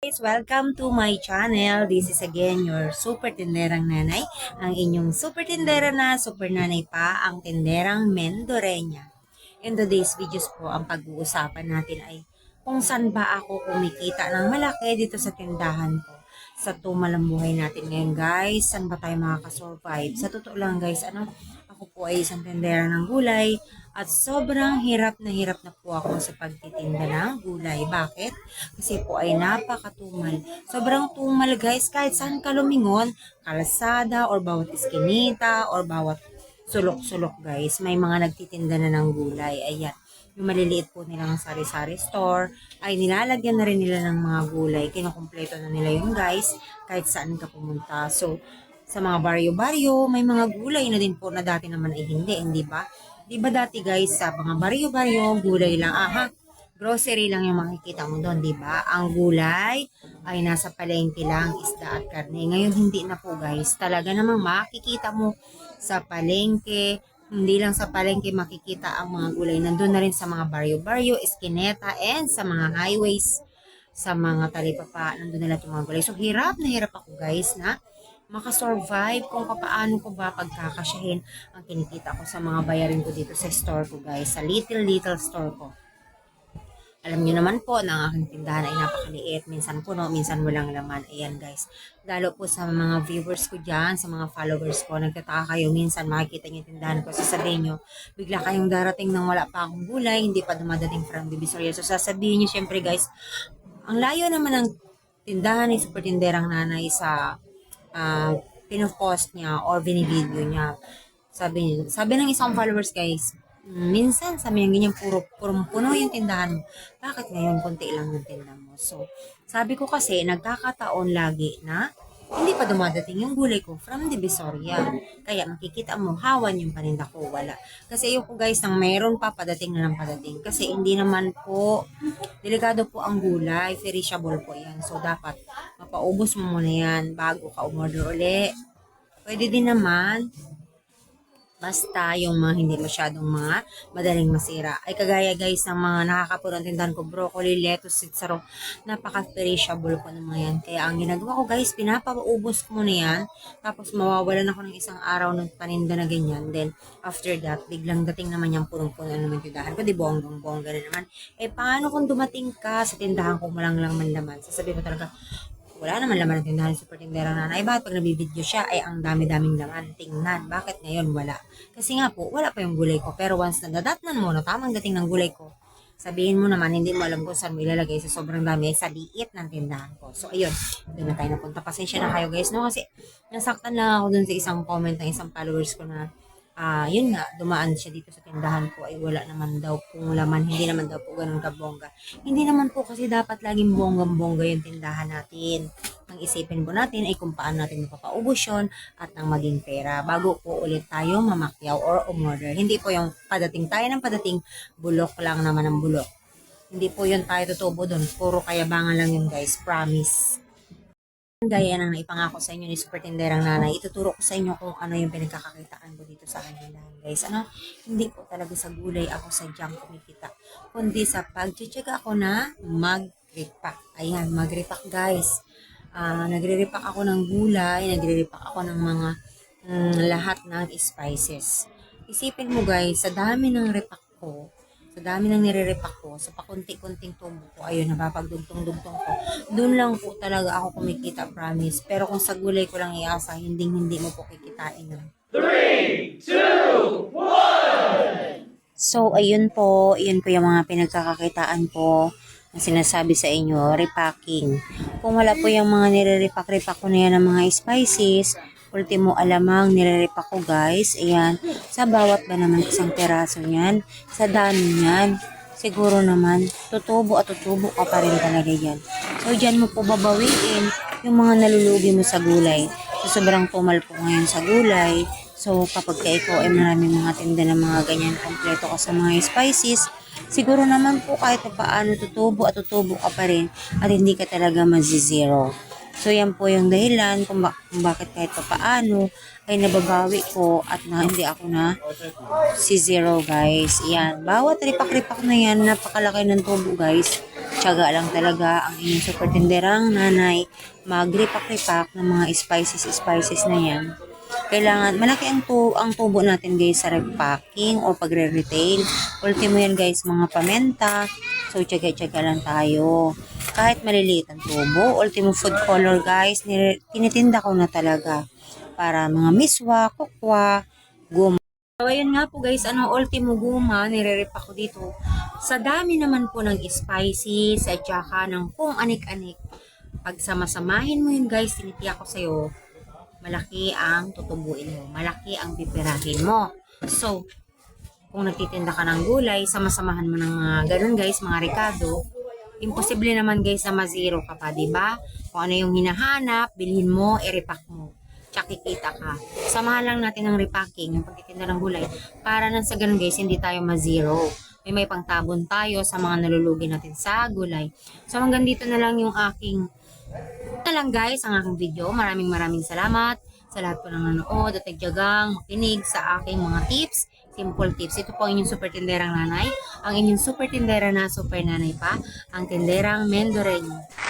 guys! Welcome to my channel. This is again your super tinderang nanay. Ang inyong super tindera na super nanay pa, ang tinderang Mendorenya. In today's videos po, ang pag-uusapan natin ay kung saan ba ako kumikita ng malaki dito sa tindahan ko. Sa tumalang buhay natin ngayon guys, saan ba tayo makakasurvive? Sa totoo lang guys, ano, ako po ay isang tindera ng gulay at sobrang hirap na hirap na po ako sa pagtitinda ng gulay. Bakit? Kasi po ay napakatumal. Sobrang tumal guys, kahit saan ka lumingon, kalsada or bawat iskinita or bawat sulok-sulok guys, may mga nagtitinda na ng gulay. Ayan. Yung maliliit po nilang sari-sari store, ay nilalagyan na rin nila ng mga gulay. Kinukumpleto na nila yun guys, kahit saan ka pumunta. So, sa mga baryo-baryo, may mga gulay na din po na dati naman ay hindi, hindi ba? Di ba dati guys, sa mga baryo-baryo, gulay lang, aha, grocery lang yung makikita mo doon, di ba? Ang gulay ay nasa palengke lang, isda at karne. Ngayon, hindi na po guys. Talaga namang makikita mo sa palengke, hindi lang sa palengke makikita ang mga gulay. Nandun na rin sa mga baryo-baryo, eskineta, and sa mga highways, sa mga talipapa, nandun na lahat yung mga gulay. So, hirap na hirap ako guys na makasurvive kung paano ko ba pagkakasyahin ang kinikita ko sa mga bayarin ko dito sa store ko guys, sa little little store ko. Alam niyo naman po na ang aking tindahan ay napakaliit. Minsan puno, minsan walang laman. Ayan guys. Lalo po sa mga viewers ko dyan, sa mga followers ko, nagtataka kayo. Minsan makikita niyo tindahan ko. Sasabihin niyo, bigla kayong darating nang wala pa akong gulay, hindi pa dumadating from Divisoria. So sasabihin niyo syempre guys, ang layo naman ng tindahan ni Super Tinderang Nanay sa uh, pinopost niya or binivideo niya. Sabi niya, sabi ng isang followers guys, minsan sabi niya ganyan puro, puro puno yung tindahan mo. Bakit ngayon konti lang yung tindahan mo? So, sabi ko kasi nagkakataon lagi na hindi pa dumadating yung gulay ko from Divisoria. Kaya makikita mo, hawan yung paninda ko, wala. Kasi ayoko guys, nang meron pa, padating na lang padating. Kasi hindi naman po, delikado po ang gulay, perishable po yan. So dapat, mapaubos mo muna yan bago ka umorder uli. Pwede din naman, Basta yung mga hindi masyadong mga madaling masira. Ay kagaya guys ng mga nakakapurang tindahan ko, broccoli, lettuce, sitsaro, napaka-perishable po ng mga yan. Kaya ang ginagawa ko guys, pinapaubos ko muna yan. Tapos mawawalan ako ng isang araw ng paninda na ganyan. Then after that, biglang dating naman yung punong-puno naman yung tindahan ko. Di bonggang-bongga na naman. Eh paano kung dumating ka sa tindahan ko malang lang man laman? Sasabihin ko talaga, wala naman laman ng tindahan ng super tindera nanay. Bakit pag nabibideo siya, ay ang dami-daming laman. Tingnan, bakit ngayon wala? Kasi nga po, wala pa yung gulay ko. Pero once na nadatnan mo na tamang dating ng gulay ko, sabihin mo naman, hindi mo alam kung saan mo ilalagay sa sobrang dami, sa liit ng tindahan ko. So, ayun, doon na tayo napunta. Pasensya na kayo guys, no? Kasi nasaktan lang ako dun sa isang comment ng isang followers ko na ah yun nga, dumaan siya dito sa tindahan ko ay wala naman daw pong laman, hindi naman daw po ganun kabongga. Hindi naman po kasi dapat laging bonggang-bongga yung tindahan natin. Ang isipin po natin ay kung paano natin mapapaubos yun at nang maging pera bago po ulit tayo mamakyaw or umorder. Hindi po yung padating tayo ng padating, bulok lang naman ang bulok. Hindi po yun tayo tutubo doon. Puro kayabangan lang yun guys. Promise. Gaya ng naipangako sa inyo ni Super Tinderang Nanay, ituturo ko sa inyo kung ano yung pinagkakakitaan ko dito sa kanilang guys. Ano, hindi po talaga sa gulay ako sa junk kumikita, kundi sa pag-check ako na mag-repack. Ayan, mag-repack guys. Ah, nagre-repack ako ng gulay, nagre-repack ako ng mga mm, lahat ng spices. Isipin mo guys, sa dami ng repack ko, sa dami ng nire-repack ko, sa pakunti-kunting tubo ko, ayun, napapagdugtong-dugtong ko. Doon lang po talaga ako kumikita, promise. Pero kung sa gulay ko lang iasa, hindi hindi mo po kikitain yun. So, ayun po, ayun po yung mga pinagkakakitaan po na sinasabi sa inyo, repacking. Kung wala po yung mga nire-repack-repack ko na yan ng mga spices, ultimo alamang nire-repack ko guys, ayan, sa bawat ba naman isang peraso niyan, sa dami niyan, siguro naman, tutubo at tutubo ka pa rin talaga yan. So, dyan mo po babawiin yung mga nalulugi mo sa gulay. So, sobrang tumal po ngayon sa gulay. So, kapag ka ikaw ay maraming mga tinda ng mga ganyan, kompleto ka sa mga spices, siguro naman po kahit pa paano tutubo at tutubo ka pa rin at hindi ka talaga mazizero. So, yan po yung dahilan kung, ba- kung bakit kahit pa paano ay nababawi ko at na hindi ako na si zero guys. Yan. Bawat ripak-ripak na yan, napakalaki ng tubo guys. Tiyaga lang talaga ang inyong super tinderang nanay magripak-ripak ng mga spices-spices na yan. Kailangan, malaki ang, tu ang tubo natin guys sa repacking o pagre-retail. Ultimo yan guys, mga pamenta. So, tiyaga-tiyaga lang tayo. Kahit maliliit ang tubo, ultimo food color guys, tinitinda ko na talaga. Para mga miswa, kukwa, guma. So, ayun nga po guys, ano, ultimo guma, nire-repa ko dito. Sa dami naman po ng spices at saka ng kung anik-anik. Pag sama-samahin mo yun guys, tinitiyak ko sa'yo, malaki ang tutubuin mo. Malaki ang pipirahin mo. So, kung nagtitinda ka ng gulay, sama-samahan mo ng mga ganun guys, mga ricado, imposible naman guys na ma-zero ka pa, di ba? Kung ano yung hinahanap, bilhin mo, i-repack mo. Tsaka kikita ka. Samahan lang natin ng repacking, yung pagtitinda ng gulay, para nang sa ganun guys, hindi tayo ma-zero. May may pangtabon tayo sa mga nalulugi natin sa gulay. So hanggang dito na lang yung aking ito lang guys ang aking video. Maraming maraming salamat sa lahat po ng nanood at nagjagang makinig sa aking mga tips. Simple tips. Ito po ang inyong super tinderang nanay. Ang inyong super tindera na super nanay pa. Ang tinderang Mendoreño.